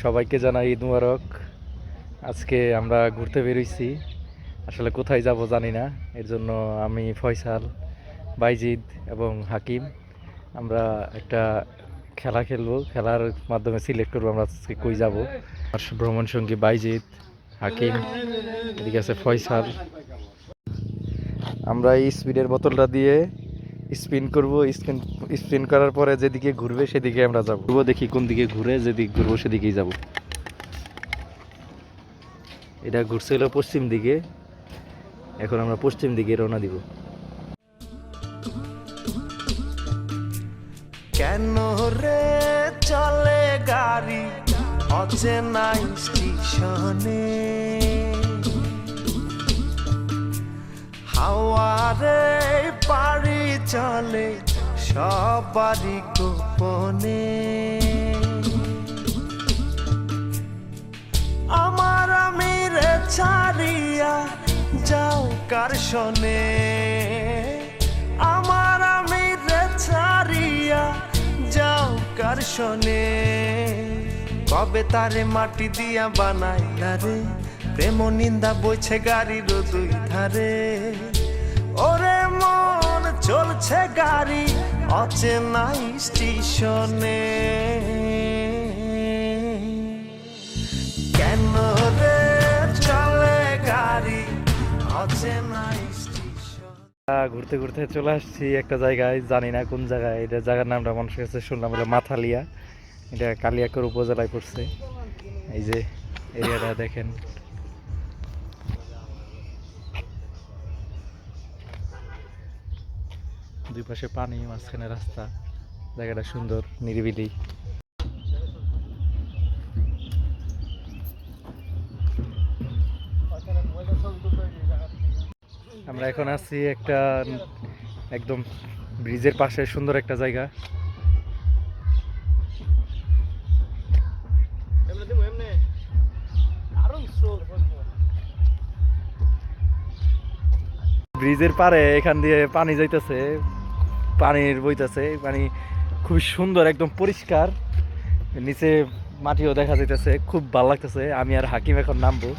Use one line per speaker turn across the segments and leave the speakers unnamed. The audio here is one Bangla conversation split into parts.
সবাইকে জানাই ঈদ মুবারক। আজকে আমরা ঘুরতে বেরোইছি। আসলে কোথায় যাব জানি না। এর জন্য আমি ফয়সাল, বাইজিদ এবং হাকিম। আমরা একটা খেলা খেলব। খেলার মাধ্যমে সিলেক্ট করব আমরা আজকে কই যাব। আর ভ্রমণ সঙ্গী বাইজিদ, হাকিম, এদিকে আছে ফয়সাল। আমরা এই স্পিডের বোতলটা দিয়ে স্পিন করব স্পিন স্পিন করার পরে যেদিকে ঘুরবে সেদিকে আমরা যাব। ঘুরবো দেখি কোন দিকে ঘুরে যেদিকে ঘুরবো সেদিকেই যাব। এটা ঘুরছিল পশ্চিম দিকে। এখন আমরা পশ্চিম দিকে রওনা দিব।
কেন রে চলে গাড়ি? অচেনা স্টেশনে। হাওয়ারে চলে সবারই গোপনে। আমার আমি রে ছাড়িয়া যাও কার শোনে। আমার আমি রে ছাড়িয়া যাও কার শোনে। কবে তারে মাটি দিয়া বানাই রে? প্রেম নিন্দা বইছে গাড়ির দুই ধারে। ওরে মন চলছে গাড়ি অচেনা স্টেশনে। কেন রে চলে গাড়ি অচেনা
ঘুরতে ঘুরতে চলে আসছি একটা জায়গায়, জানি না কোন জায়গায়। এটা জায়গার নামটা মানুষের কাছে শুনলাম হলো মাথালিয়া। এটা কালিয়াকর উপজেলায় পড়ছে। এই যে এরিয়াটা দেখেন। দুই পাশে পানি মাঝখানে রাস্তা। জায়গাটা সুন্দর নিরিবিলি। আমরা এখন আছি একটা একদম ব্রিজের পাশে সুন্দর একটা জায়গা। ব্রিজের পারে এখান দিয়ে পানি যাইতেছে। পানির বইতেছে পানি খুব সুন্দর, একদম পরিষ্কার। নিচে মাটিও দেখা যাইতেছে, খুব ভালো লাগতেছে। আমি আর হাকিম এখন নামবো।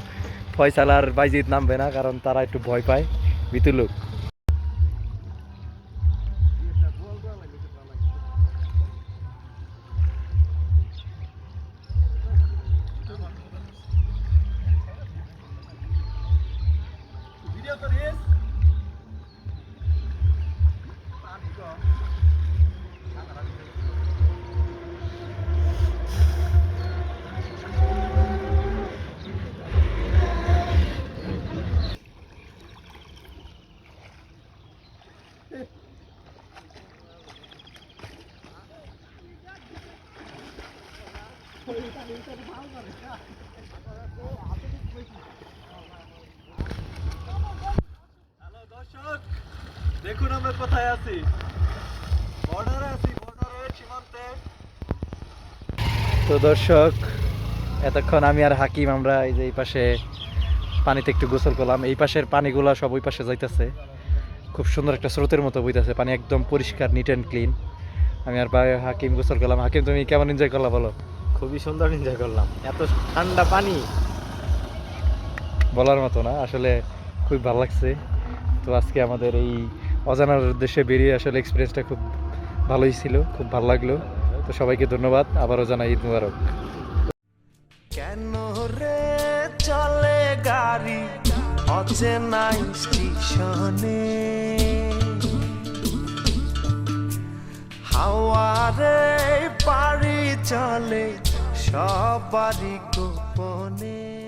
ফয়সাল আর বাইজিৎ নামবে না, কারণ তারা একটু ভয় পায়। ভীতু লোক।
দেখুন আমরা কোথায় আছি। বর্ডারে আছি বর্ডারে সীমান্তে।
তো দর্শক, এতক্ষণ আমি আর হাকিম আমরা এই যে এই পাশে পানিতে একটু গোসল করলাম। এই পাশের পানিগুলো সব ওই পাশে যাইতেছে। খুব সুন্দর একটা স্রোতের মতো বইতেছে, পানি একদম পরিষ্কার নিট অ্যান্ড ক্লিন আমি আর হাকিম গোসল করলাম। হাকিম, তুমি কেমন এনজয় করলা বলো?
খুবই সুন্দর এনজয় করলাম। এত ঠান্ডা পানি।
বলার মতো না আসলে খুব ভালো লাগছে। তো আজকে আমাদের এই অজানার উদ্দেশ্যে বেরিয়ে আসলে এক্সপিরিয়েন্সটা খুব ভালোই ছিল খুব ভালো লাগল। তো সবাইকে ধন্যবাদ আবারও জানাই ঈদ মুবারক।
কেন রে চলে গাড়ি অচেনা স্টেশনে? হাওয়ারে পাড়ি চলে সবারই গোপনে।